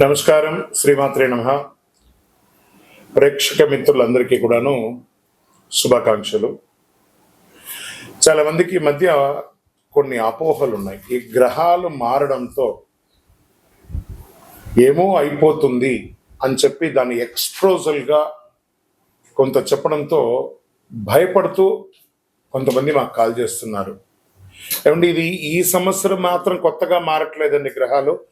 నమస్కారం శ్రీమాత్రే నమ. ప్రేక్షక మిత్రులందరికీ కూడాను శుభాకాంక్షలు. చాలా మందికి ఈ మధ్య కొన్ని అపోహలు ఉన్నాయి. ఈ గ్రహాలు మారడంతో ఏమో అయిపోతుంది అని చెప్పి దాన్ని ఎక్స్ప్రోజల్గా కొంత చెప్పడంతో భయపడుతూ కొంతమంది మాకు కాల్ చేస్తున్నారు. ఏమండి ఇది ఈ సంవత్సరం మాత్రం కొత్తగా మారట్లేదండి గ్రహాలు?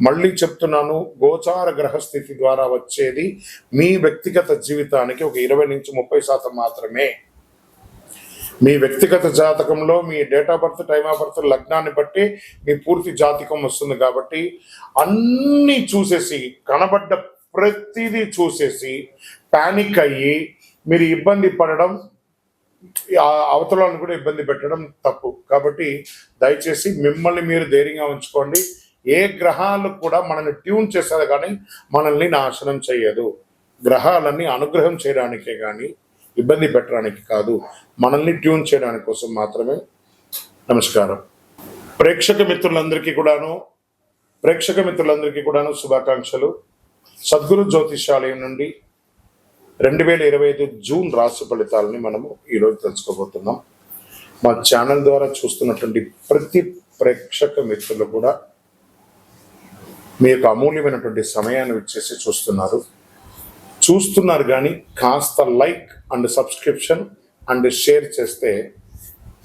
మళ్ళీ చెప్తున్నాను గోచార గ్రహస్థితి ద్వారా వచ్చేది మీ వ్యక్తిగత జీవితానికి ఒక ఇరవై నుంచి ముప్పై శాతం మాత్రమే. మీ వ్యక్తిగత జాతకంలో మీ date of birth time of birth లగ్నాన్ని బట్టి మీ పూర్తి జాతకం వస్తుంది కాబట్టి అన్నీ చూసేసి కనబడ్డ ప్రతిదీ చూసేసి ప్యానిక్ అయ్యి మీరు ఇబ్బంది పడడం ఆ అవతలను కూడా ఇబ్బంది పెట్టడం తప్పు. కాబట్టి దయచేసి మిమ్మల్ని మీరు ధైర్యంగా ఉంచుకోండి. ఏ గ్రహాలు కూడా మనల్ని ట్యూన్ చేసేది కానీ మనల్ని నాశనం చేయదు. గ్రహాలన్నీ అనుగ్రహం చేయడానికే కానీ ఇబ్బంది పెట్టడానికి కాదు. మనల్ని ట్యూన్ చేయడానికి కోసం మాత్రమే నమస్కారం. ప్రేక్షక మిత్రులందరికీ కూడాను ప్రేక్షక మిత్రులందరికీ కూడాను శుభాకాంక్షలు. సద్గురు జ్యోతిషాలయం నుండి రెండు వేల ఇరవై ఐదు జూన్ రాశి ఫలితాలని మనము ఈరోజు తెలుసుకోబోతున్నాం. మా ఛానల్ ద్వారా చూస్తున్నటువంటి ప్రతి ప్రేక్షక మిత్రులు కూడా మీ యొక్క అమూల్యమైనటువంటి సమయాన్ని ఇచ్చేసి చూస్తున్నారు. చూస్తున్నారు కానీ కాస్త like and subscription and share చేస్తే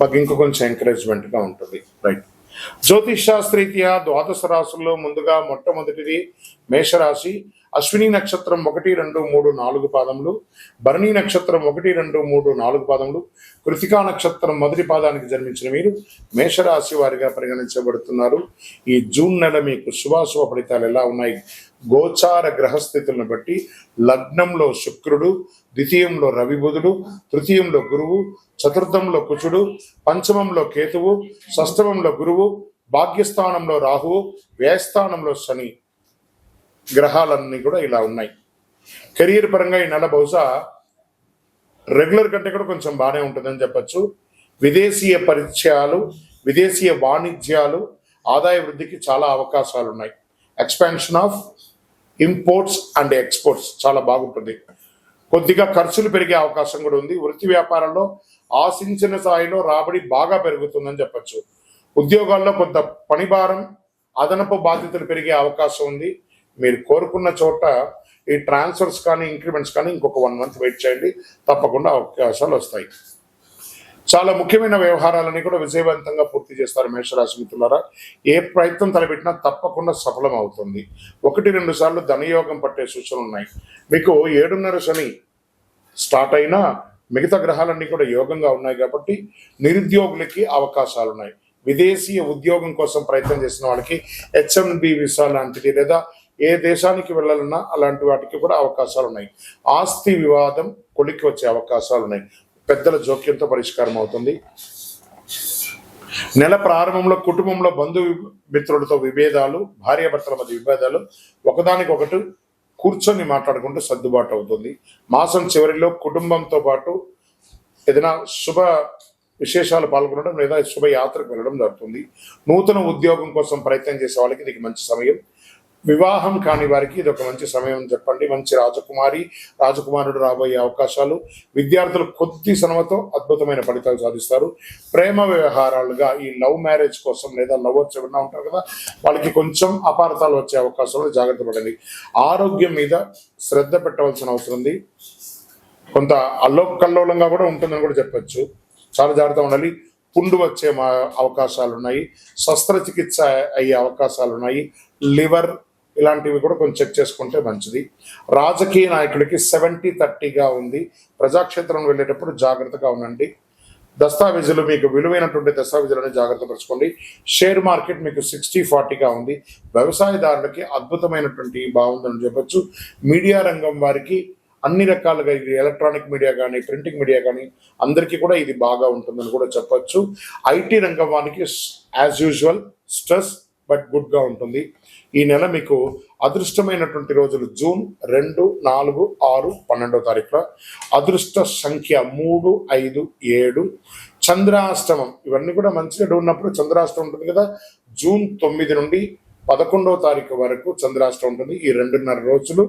మాకు ఇంకా కొంచెం ఎంకరేజ్మెంట్గా ఉంటుంది. రైట్ జ్యోతిష్ శాస్త్రీత్యా ద్వాదశ రాశుల్లో ముందుగా మొట్టమొదటిది మేషరాశి. అశ్విని నక్షత్రం ఒకటి రెండు మూడు నాలుగు పాదములు. భరణి నక్షత్రం ఒకటి రెండు మూడు నాలుగు పాదములు. కృతికా నక్షత్రం మొదటి పాదానికి జన్మించిన మీరు మేషరాశి వారిగా పరిగణించబడుతున్నారు. ఈ జూన్ నెల మీకు శుభాశుభ ఫలితాలు ఎలా ఉన్నాయి? గోచార గ్రహస్థితులను బట్టి లగ్నంలో శుక్రుడు ద్వితీయంలో రవి బుధుడు తృతీయంలో గురువు చతుర్థంలో కుచుడు పంచమంలో కేతువు షష్టమంలో గురువు భాగ్యస్థానంలో రాహువు వ్యయస్థానంలో శని గ్రహాలన్నీ కూడా ఇలా ఉన్నాయి. కెరీర్ పరంగా ఈ నెల బహుశా రెగ్యులర్ కంటే కూడా కొంచెం బాగానే ఉంటుందని చెప్పచ్చు. విదేశీయ పరిచయాలు విదేశీయ వాణిజ్యాలు ఆదాయ వృద్ధికి చాలా అవకాశాలు ఉన్నాయి expansion of imports and exports చాలా బాగుంటుంది. కొద్దిగా ఖర్చులు పెరిగే అవకాశం కూడా ఉంది. వృత్తి వ్యాపారంలో ఆశించిన స్థాయిలో రాబడి బాగా పెరుగుతుందని చెప్పచ్చు. ఉద్యోగాల్లో కొంత పనిభారం అదనపు బాధ్యతలు పెరిగే అవకాశం ఉంది. మీరు కోరుకున్న చోట ఈ ట్రాన్స్ఫర్స్ కానీ ఇంక్రిమెంట్స్ కానీ ఇంకొక వన్ మంత్ వెయిట్ చేయండి. తప్పకుండా అవకాశాలు వస్తాయి. చాలా ముఖ్యమైన వ్యవహారాలని కూడా విజయవంతంగా పూర్తి చేస్తారు మేషరాశి మిత్రులారా. ఏ ప్రయత్నం తలపెట్టినా తప్పకుండా సఫలం అవుతుంది. ఒకటి రెండు సార్లు ధనయోగం పట్టే సూచనలు ఉన్నాయి. మీకు ఏడున్నర శని స్టార్ట్ అయినా మిగతా గ్రహాలన్నీ కూడా యోగంగా ఉన్నాయి కాబట్టి నిరుద్యోగులకి అవకాశాలు ఉన్నాయి. విదేశీయ ఉద్యోగం కోసం ప్రయత్నం చేసిన వాళ్ళకి హెచ్ఎంబి వీసా లాంటిది లేదా ఏ దేశానికి వెళ్ళాలన్నా అలాంటి వాటికి కూడా అవకాశాలు ఉన్నాయి. ఆస్తి వివాదం కొలికి వచ్చే అవకాశాలు ఉన్నాయి. పెద్దల జోక్యంతో పరిష్కారం అవుతుంది. నెల ప్రారంభంలో కుటుంబంలో బంధు మిత్రులతో విభేదాలు భార్యాభర్తల మధ్య విభేదాలు ఒకదానికొకటి కూర్చొని మాట్లాడుకుంటూ సర్దుబాటు అవుతుంది. మాసం చివరిలో కుటుంబంతో పాటు ఏదైనా శుభ విశేషాలు పాల్గొనడం లేదా శుభయాత్రకు వెళ్ళడం జరుగుతుంది. నూతన ఉద్యోగం కోసం ప్రయత్నం చేసే వాళ్ళకి ఇది మంచి సమయం. వివాహం కాని వారికి ఇది ఒక మంచి సమయం చెప్పండి. మంచి రాజకుమారి రాజకుమారుడు రాబోయే అవకాశాలు. విద్యార్థులు కొద్ది శ్రమతో అద్భుతమైన ఫలితాలు సాధిస్తారు. ప్రేమ వ్యవహారాలుగా ఈ లవ్ మ్యారేజ్ కోసం లేదా లవర్స్ ఎవరన్నా ఉంటారు కదా వాళ్ళకి కొంచెం అపార్థాలు వచ్చే అవకాశాలు జాగ్రత్త పడండి. ఆరోగ్యం మీద శ్రద్ధ పెట్టవలసిన అవసరం ఉంది. కొంత అల్లోకల్లోలంగా కూడా ఉంటుందని కూడా చెప్పచ్చు. చాలా జాగ్రత్త ఉండాలి. పుండు వచ్చే మా అవకాశాలు ఉన్నాయి. శస్త్రచికిత్స అయ్యే అవకాశాలు ఉన్నాయి. లివర్ ఇలాంటివి కూడా కొంచెం చెక్ చేసుకుంటే మంచిది. రాజకీయ నాయకుడికి సెవెంటీ థర్టీగా ఉంది. ప్రజాక్షేత్రం వెళ్ళేటప్పుడు జాగ్రత్తగా ఉండండి. దస్తావేజులు మీకు విలువైనటువంటి దస్తావేజులను జాగ్రత్త పరచుకోండి. షేర్ మార్కెట్ మీకు సిక్స్టీ ఫార్టీగా ఉంది. వ్యవసాయదారులకి అద్భుతమైనటువంటి బాగుందని చెప్పొచ్చు. మీడియా రంగం వారికి అన్ని రకాలుగా ఇది ఎలక్ట్రానిక్ మీడియా కానీ ప్రింటింగ్ మీడియా కానీ అందరికీ కూడా ఇది బాగా ఉంటుందని కూడా చెప్పచ్చు. ఐటీ రంగం వారికి యాజ్ యూజువల్ స్ట్రెస్ బట్ గుడ్గా ఉంటుంది. ఈ నెల మీకు అదృష్టమైనటువంటి రోజులు జూన్ రెండు నాలుగు ఆరు పన్నెండో తారీఖులో అదృష్ట సంఖ్య మూడు ఐదు ఏడు. చంద్రాష్టమం. ఇవన్నీ కూడా మంచిగా ఉన్నప్పుడు చంద్రాష్టమం ఉంటుంది కదా. జూన్ తొమ్మిది నుండి పదకొండవ తారీఖు వరకు చంద్రాష్టమం ఉంటుంది. ఈ రెండున్నర రోజులు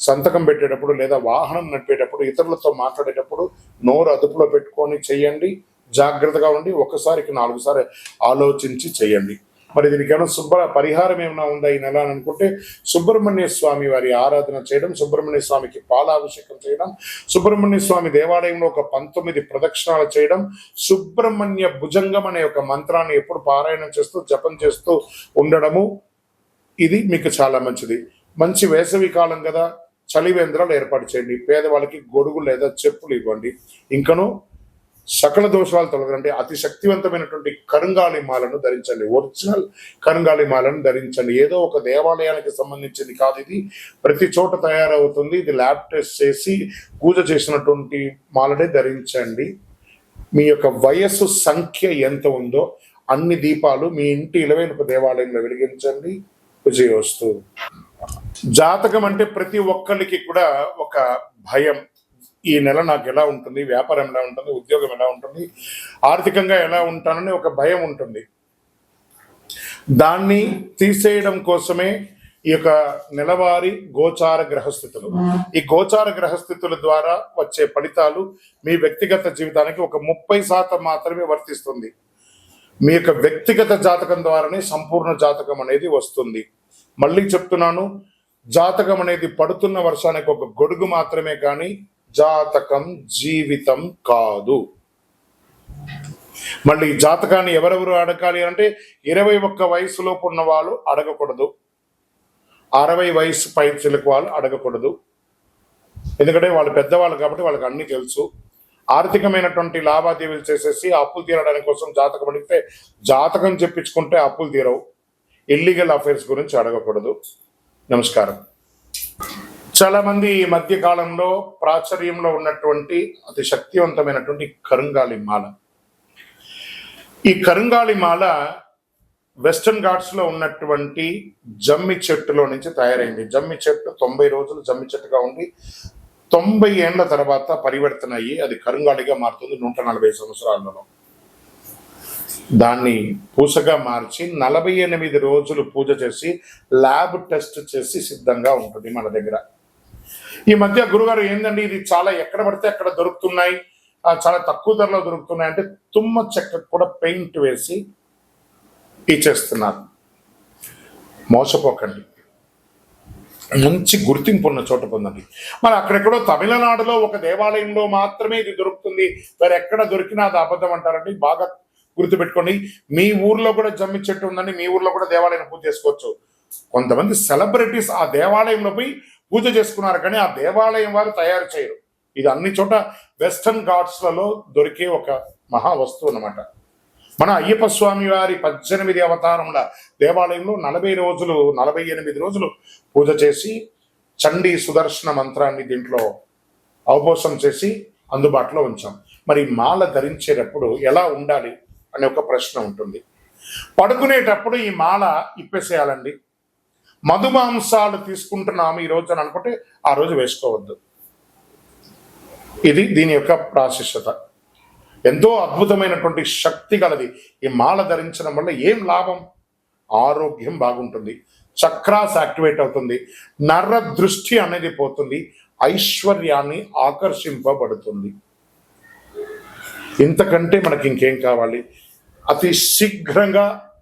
సంతకం పెట్టేటప్పుడు లేదా వాహనం నడిపేటప్పుడు ఇతరులతో మాట్లాడేటప్పుడు నోరు అదుపులో పెట్టుకొని చేయండి. జాగ్రత్తగా ఉండి ఒకసారికి నాలుగు సార్లు ఆలోచించి చేయండి. మరి దీనికి ఏమైనా శుభ్ర పరిహారం ఏమైనా ఉందా ఈ నెల అని అనుకుంటే సుబ్రహ్మణ్య స్వామి వారి ఆరాధన చేయడం సుబ్రహ్మణ్య స్వామికి పాలాభిషేకం చేయడం సుబ్రహ్మణ్య స్వామి దేవాలయంలో ఒక పంతొమ్మిది ప్రదక్షిణాలు చేయడం సుబ్రహ్మణ్య భుజంగం అనే ఒక మంత్రాన్ని ఎప్పుడు పారాయణం చేస్తూ జపం చేస్తూ ఉండడము ఇది మీకు చాలా మంచిది. మంచి వేసవి కాలం కదా చలివేంద్రాలు ఏర్పాటు చేయండి. పేదవాళ్ళకి గొడుగు లేదా చెప్పులు ఇవ్వండి. ఇంకను సకల దోషాలు తొలగండి అతి శక్తివంతమైనటువంటి కరుంగాలి మాలను ధరించండి. ఒరిజినల్ కరుంగాళి మాలను ధరించండి. ఏదో ఒక దేవాలయానికి సంబంధించింది కాదు ఇది. ప్రతి చోట తయారవుతుంది. ఇది ల్యాబ్ టెస్ట్ చేసి పూజ చేసినటువంటి మాలనే ధరించండి. మీ యొక్క వయస్సు సంఖ్య ఎంత ఉందో అన్ని దీపాలు మీ ఇంటి ఇలవైన దేవాలయంలో వెలిగించండి. విజయోస్తు. జాతకం అంటే ప్రతి ఒక్కరికి కూడా ఒక భయం. ఈ నెల నాకు ఎలా ఉంటుంది వ్యాపారం ఎలా ఉంటుంది ఉద్యోగం ఎలా ఉంటుంది ఆర్థికంగా ఎలా ఉంటానని ఒక భయం ఉంటుంది. దాన్ని తీసేయడం కోసమే ఈ యొక్క నెలవారి గోచార గ్రహస్థితులు. ఈ గోచార గ్రహస్థితుల ద్వారా వచ్చే ఫలితాలు మీ వ్యక్తిగత జీవితానికి ఒక ముప్పై శాతం మాత్రమే వర్తిస్తుంది. మీ యొక్క వ్యక్తిగత జాతకం ద్వారానే సంపూర్ణ జాతకం అనేది వస్తుంది. మళ్ళీ చెప్తున్నాను జాతకం అనేది పడుతున్న వర్షానికి ఒక గొడుగు మాత్రమే కానీ జాతకం జీవితం కాదు. మళ్ళీ జాతకాన్ని ఎవరెవరు అడగాలి అంటే ఇరవై ఒక్క వయసులోపు ఉన్న వాళ్ళు అడగకూడదు. అరవై వయసు పై చిలుకు వాళ్ళు అడగకూడదు. ఎందుకంటే వాళ్ళు పెద్దవాళ్ళు కాబట్టి వాళ్ళకి అన్ని తెలుసు. ఆర్థికమైనటువంటి లావాదేవీలు చేసేసి అప్పులు తీరడానికి కోసం జాతకం అడిగితే జాతకం చెప్పించుకుంటే అప్పులు తీరవు. ఇల్లీగల్ అఫైర్స్ గురించి అడగకూడదు. నమస్కారం. చాలా మంది ఈ మధ్య కాలంలో ప్రాచుర్యంలో ఉన్నటువంటి అతి శక్తివంతమైనటువంటి కరుంగాలి మాల. ఈ కరుంగాలి మాల వెస్టర్న్ ఘాట్స్లో ఉన్నటువంటి జమ్మి చెట్టులో నుంచి తయారైంది. జమ్మి చెట్టు తొంభై రోజులు జమ్మి చెట్టుగా ఉండి తొంభై ఏళ్ళ తర్వాత పరివర్తన అయ్యి అది కరుంగాలిగా మారుతుంది నూట నలభై సంవత్సరాలలో దాన్ని పూసగా మార్చి నలభై ఎనిమిది రోజులు పూజ చేసి ల్యాబ్ టెస్ట్ చేసి సిద్ధంగా ఉంటుంది మన దగ్గర. ఈ మధ్య గురుగారు ఏందండి? ఇది చాలా ఎక్కడ పడితే అక్కడ దొరుకుతున్నాయి. చాలా తక్కువ ధరలో దొరుకుతున్నాయి. అంటే తుమ్మ చెక్క కూడా పెయింట్ వేసి ఇచ్చేస్తున్నారు. మోసపోకండి. మంచి గుర్తింపు ఉన్న చోట పొందండి. మరి అక్కడెక్కడో తమిళనాడులో ఒక దేవాలయంలో మాత్రమే ఇది దొరుకుతుంది. మరి ఎక్కడ దొరికినా అది అబద్ధం అంటారండి. బాగా గుర్తుపెట్టుకోండి. మీ ఊర్లో కూడా జమ్మి చెట్టు ఉందండి. మీ ఊర్లో కూడా దేవాలయం పూజ చేసుకోవచ్చు. కొంతమంది సెలబ్రిటీస్ ఆ దేవాలయంలో పోయి పూజ చేసుకున్నారు కానీ ఆ దేవాలయం వారు తయారు చేయరు. ఇది అన్ని చోట వెస్టర్న్ ఘాట్స్లలో దొరికే ఒక మహా వస్తువు అన్నమాట. మన అయ్యప్ప స్వామి వారి పద్దెనిమిది అవతారముల దేవాలయంలో నలభై రోజులు నలభై ఎనిమిది రోజులు పూజ చేసి చండీ సుదర్శన మంత్రాన్ని దీంట్లో అవపోసం చేసి అందుబాటులో ఉంచాం. మరి మాల ధరించేటప్పుడు ఎలా ఉండాలి అనే ఒక ప్రశ్న ఉంటుంది. పడుకునేటప్పుడు ఈ మాల ఇప్పేసేయాలండి. మధుమాంసాలు తీసుకుంటున్నాము ఈ రోజు అని అనుకుంటే ఆ రోజు వేసుకోవద్దు. ఇది దీని యొక్క ప్రాశిష్యత. ఎంతో అద్భుతమైనటువంటి శక్తి గలది. ఈ మాల ధరించడం వల్ల ఏం లాభం? ఆరోగ్యం బాగుంటుంది. చక్రాస్ యాక్టివేట్ అవుతుంది. నర్ర దృష్టి అనేది పోతుంది. ఐశ్వర్యాన్ని ఆకర్షింపబడుతుంది. ఇంతకంటే మనకి ఇంకేం కావాలి? అతి శీఘ్రంగా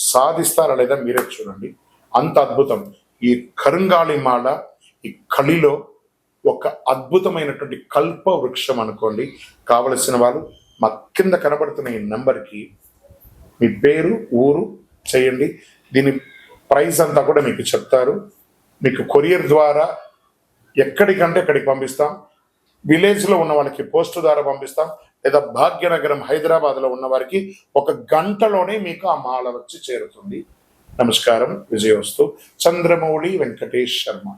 సాధిస్తారా లేదా మీరే చూడండి. అంత అద్భుతం. ఈ కరుంగాళి మాల ఈ కలిలో ఒక అద్భుతమైనటువంటి కల్ప వృక్షం అనుకోండి. కావలసిన వాళ్ళు మా కింద కనబడుతున్న ఈ నెంబర్కి మీ పేరు ఊరు చేయండి. దీని ప్రైస్ అంతా కూడా మీకు చెప్తారు. మీకు కొరియర్ ద్వారా ఎక్కడికంటే అక్కడికి పంపిస్తాం. విలేజ్లో ఉన్న వాళ్ళకి పోస్ట్ ద్వారా పంపిస్తాం. లేదా భాగ్యనగరం హైదరాబాద్లో ఉన్న వారికి ఒక గంటలోనే మీకు ఆ మాల వచ్చి చేరుతుంది. నమస్కారం. విజయోస్తు చంద్రమౌళి వెంకటేష్ శర్మ.